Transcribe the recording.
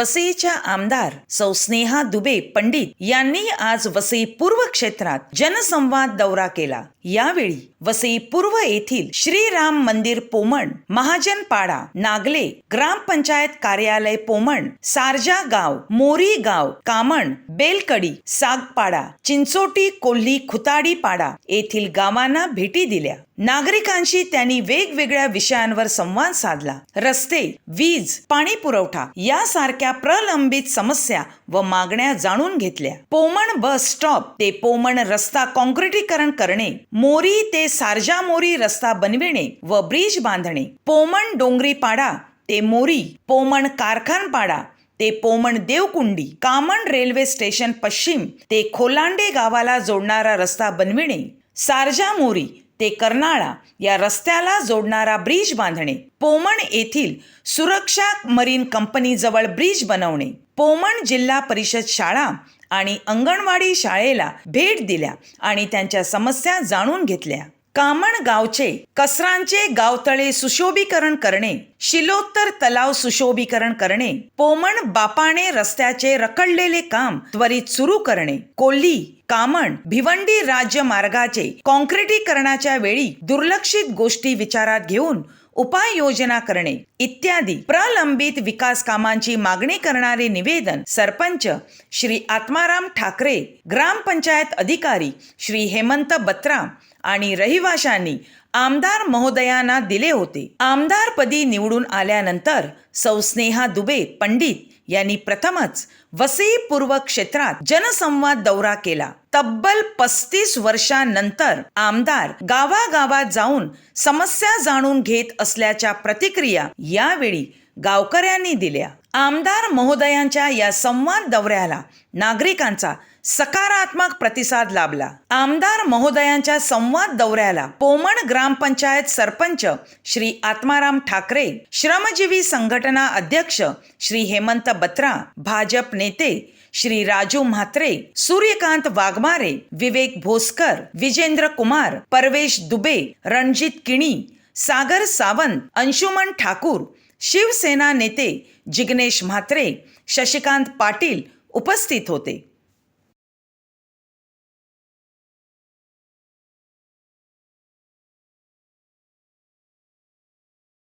वसईच्या आमदार सौ स्नेहा दुबे पंडित यांनी आज वसई पूर्व क्षेत्रात जनसंवाद दौरा केला. यावेळी वसई पूर्व येथील श्रीराम मंदिर पोमण महाजनपाडा नागले ग्रामपंचायत कार्यालय पोमण सारजा गाव मोरी गाव कामण बेलकडी सागपाडा चिंचोटी कोल्ही खुताडी पाडा येथील गावांना भेटी दिल्या. नागरिकांशी त्यांनी वेगवेगळ्या विषयांवर संवाद साधला. रस्ते वीज पाणी पुरवठा यासारख्या प्रलंबित समस्या व मागण्या जाणून घेतल्या. पोमण बस स्टॉप ते पोमण रस्ता कॉन्क्रिटीकरण करणे मोरी ते सारजा मोरी रस्ता बनविणे व ब्रिज बांधणे पोमण डोंगरी पाडा ते मोरी पोमण कारखानपाडा ते पोमण देवकुंडी कामण रेल्वे स्टेशन पश्चिम ते खोलांडे गावाला जोडणारा रस्ता बनविणे सारजा मोरी ते कर्नाळा या रस्त्याला जोडणारा ब्रिज बांधणे. पोमण येथील सुरक्षा मरीन कंपनीजवळ ब्रिज बनवणे. पोमण जिल्हा परिषद शाळा आणि अंगणवाडी शाळेला भेट दिल्या आणि त्यांच्या समस्या जाणून घेतल्या. कामण गावचे कसरांचे गावतळे सुशोभीकरण करणे शिलोत्तर तलाव सुशोभीकरण करणे पोमण बापाणे रस्त्याचे रखडलेले काम त्वरित सुरू करणे कोल्ही कामण भिवंडी राज्य मार्गाचे काँक्रिटीकरणाच्या वेळी दुर्लक्षित गोष्टी विचारात घेऊन उपाययोजना करणे इत्यादी प्रलंबित विकास कामांची मागणी करणारे निवेदन सरपंच श्री आत्माराम ठाकरे ग्रामपंचायत अधिकारी श्री हेमंत बत्रा आणि रहिवाशांनी आमदार महोदयांना दिले होते. आमदारपदी निवडून आल्यानंतर सौस्नेहा दुबे पंडित यांनी प्रथमच वसई पूर्व क्षेत्रात जनसंवाद दौरा केला. तब्बल पस्तीस वर्षांनंतर आमदार गावागावात जाऊन समस्या जाणून घेत असल्याच्या प्रतिक्रिया यावेळी गावकऱ्यांनी दिल्या. आमदार महोदयांच्या या संवाद दौऱ्याला नागरिकांचा सकारात्मक प्रतिसाद लाभला. आमदार महोदयांच्या संवाद दौऱ्याला पोमण ग्रामपंचायत सरपंच श्री आत्माराम ठाकरे श्रमजीवी संघटना अध्यक्ष श्री हेमंत बत्रा भाजप नेते श्री राजू म्हात्रे सूर्यकांत वाघमारे विवेक भोसकर विजेंद्र कुमार परवेश दुबे रणजित किणी सागर सावंत अंशुमन ठाकूर शिवसेना नेते जिग्नेश म्हात्रे शशिकांत पाटील उपस्थित होते.